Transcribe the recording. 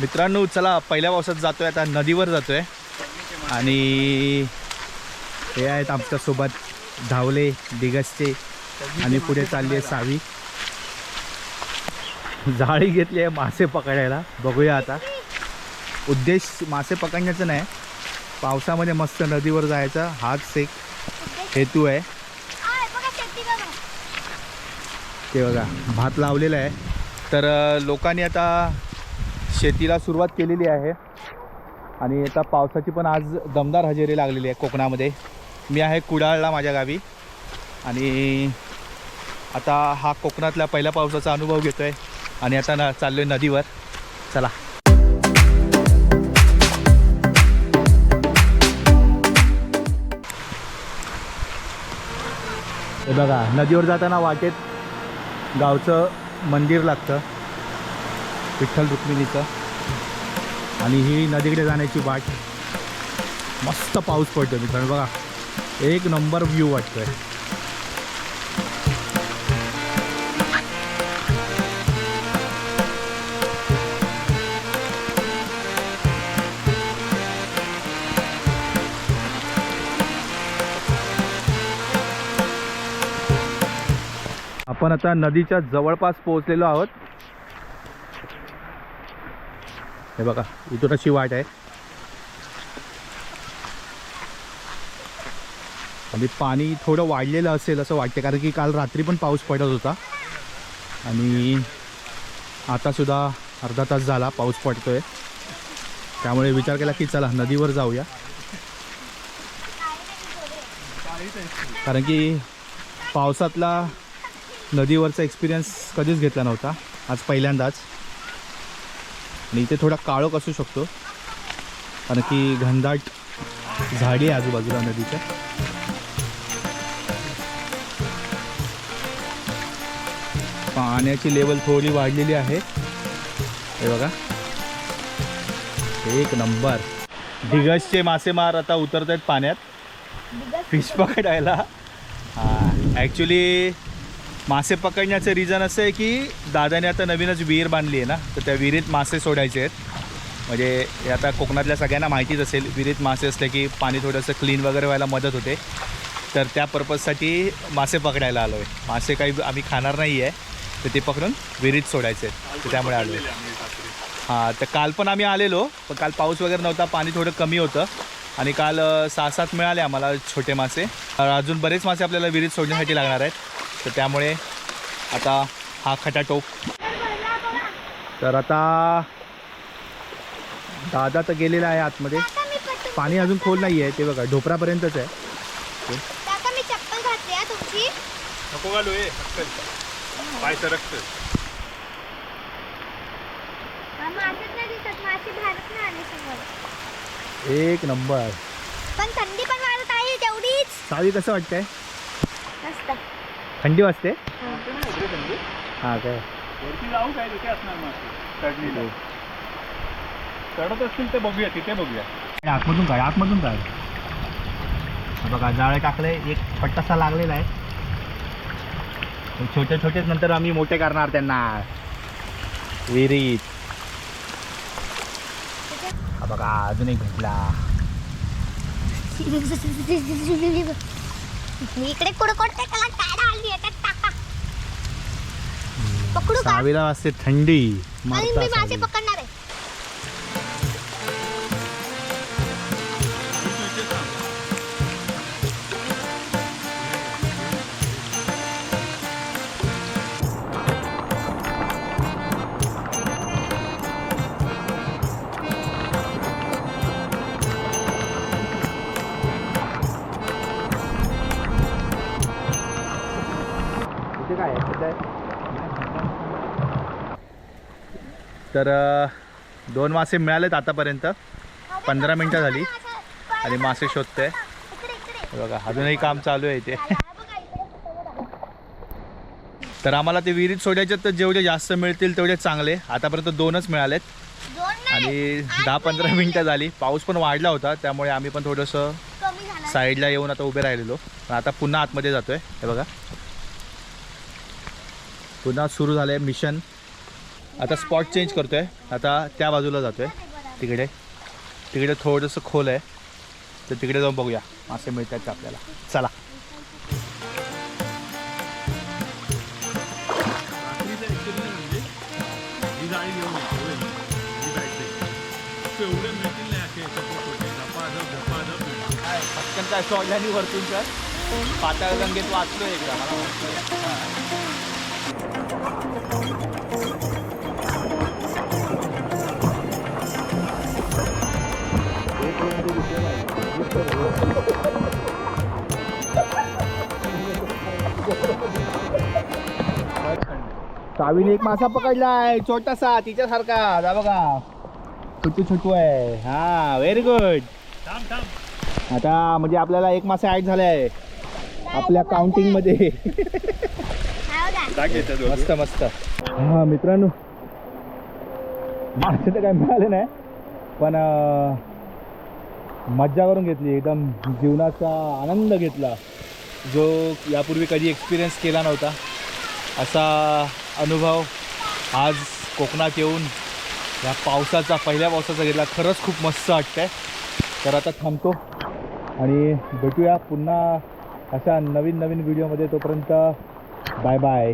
मित्रांनो चला पहिल्या पावसात जातोय आता नदीवर जातोय. आणि हे आहेत आमच्यासोबत धावले दिगसचे आणि पुढे चालली आहे सावी. जाळी घेतली आहे मासे पकडायला. बघूया आता. उद्देश मासे पकडण्याचा नाही. पावसामध्ये मस्त नदीवर जायचा. हाच एक हेतू आहे. ते बघा भात लावलेला आहे. तर लोकांनी आता शेतीला सुरुवात केलेली आहे. आणि आता पावसाची पण आज दमदार हजेरी लागलेली आहे कोकणामध्ये. मी आहे कुडाळला माझ्या गावी. आणि आता हा कोकणातल्या पहिल्या पावसाचा अनुभव घेतो आहे आणि आता न चाललो आहे नदीवर. चला. हे बघा नदीवर जाताना वाटेत गावचं मंदिर लागतं. विठ्ठल रुक्मिणीचं. आणि ही नदीकडे जाण्याची वाट. मस्त पाऊस पडतो मित्रांनो. बघा एक नंबर व्ह्यू वाटतोय. आपण आता नदीच्या जवळपास पोहोचलेलो आहोत. हे बघा इथून अशी वाट आहे. आणि पाणी थोडं वाढलेलं असेल असं वाटते कारण की काल रात्री पण पाऊस पडत होता. आणि आतासुद्धा अर्धा तास झाला पाऊस पडतोय. त्यामुळे विचार केला की चला नदीवर जाऊया. कारण की पावसातला नदीवरचा एक्सपिरियन्स कधीच घेतला नव्हता आज पहिल्यांदाच. आणि इथे थोडा काळोख असू शकतो. कारण की घनदाट झाडी आहे आजूबाजूला नदीच्या. पाण्याची लेवल थोडी वाढलेली आहे. हे बघा. एक नंबर. ढिगसचे मासेमार आता उतरत आहेत पाण्यात फिश पकडायला. ॲक्च्युली मासे पकडण्याचं रिझन असं आहे की दादाने आता नवीनच विहीर बांधली आहे ना तर त्या विहिरीत मासे सोडायचे आहेत. म्हणजे हे आता कोकणातल्या सगळ्यांना माहितीच असेल विहिरीत मासे असले की पाणी थोडंसं क्लीन वगैरे व्हायला मदत होते. तर त्या पर्पजसाठी मासे पकडायला आलो आहे मासे काही आम्ही खाणार नाही आहे तर ते पकडून विहिरीत सोडायचे आहेत. तर त्यामुळे आलो आहे हां तर काल पण आम्ही आलेलो पण काल पाऊस वगैरे नव्हता पाणी थोडं कमी होतं. आणि काल सहा सात मिळाले आम्हाला छोटे मासे. अजून बरेच मासे आपल्याला विहिरीत सोडण्यासाठी लागणार आहेत. तर त्यामुळे आता हा खटाटोप तर आता दादा तर गेलेला आहे आतमध्ये. पाणी अजून खोल नाही आहे ते बघा ढोपरापर्यंतच आहे. हा पाय एक नंबर. पण थंडी पण वाढत आहे तेवढीच. सावी कसं वाटतंय? मस्त. थंडी वाजते? हां. काय? जाऊ काय? तिथे असणार चढणीला. चढत असतील ते बघूया तिथे बघूया. आतमधून काय आतमधून काय बघा जाळे टाकले एक पट्टासा लागलेला आहे. मग छोटे छोटेच नंतर आम्ही मोठे करणार त्यांना. विहिरीत. हा बघा अजून एक भेटला. इकडे पकडू का सावीला वाजते थंडी. मासे. पकडणार तर दोन मासे मिळालेत आतापर्यंत. पंधरा मिनिटं झाली. आणि मासे शोधते बघा अजूनही काम चालू आहे बघा. तर आम्हाला ते विहिरीत सोडायचे तर जेवढे जास्त मिळतील तेवढे चांगले. आतापर्यंत दोनच मिळालेत. आणि दहा पंधरा मिनटं झाली. पाऊस पण वाढला होता त्यामुळे आम्ही पण थोडंसं साईडला येऊन आता उभे राहिलेलो. पण आता पुन्हा आतमध्ये जातोय. हे बघा. पुन्हा सुरू झालंय मिशन. आता स्पॉट चेंज करतोय. आता त्या बाजूला जातोय. तिकडे. तिकडे थोडंसं खोल आहे. तर तिकडे जाऊन बघूया. मासे मिळतात का आपल्याला? चला. पटकन काय शॉर्ट वरतून तर पाताळ गंगेत वाचलो एकदा मला सावीने एक मासा पकडलाय छोटासा तिच्यासारखा. जा बघा. छोटू छोटू आहे. हा व्हेरी गुड आता म्हणजे आपल्याला एक मासा ऍड झालाय. आपल्या काउंटिंगमध्ये. मस्त मस्त. हा मित्रांनो. मासे तर काय मिळाले नाही पण मज्जा करून घेतली. एकदम जीवनाचा आनंद घेतला. जो यापूर्वी कधी एक्सपिरियन्स केला नव्हता. असा अनुभव आज कोकणात येऊन या पावसाचा पहिल्या पावसाचा घेतला. खरंच खूप मस्त वाटतंय. तर आता थांबतो आणि भेटूया पुन्हा अशा नवीन नवीन व्हिडिओमध्ये. तोपर्यंत बाय बाय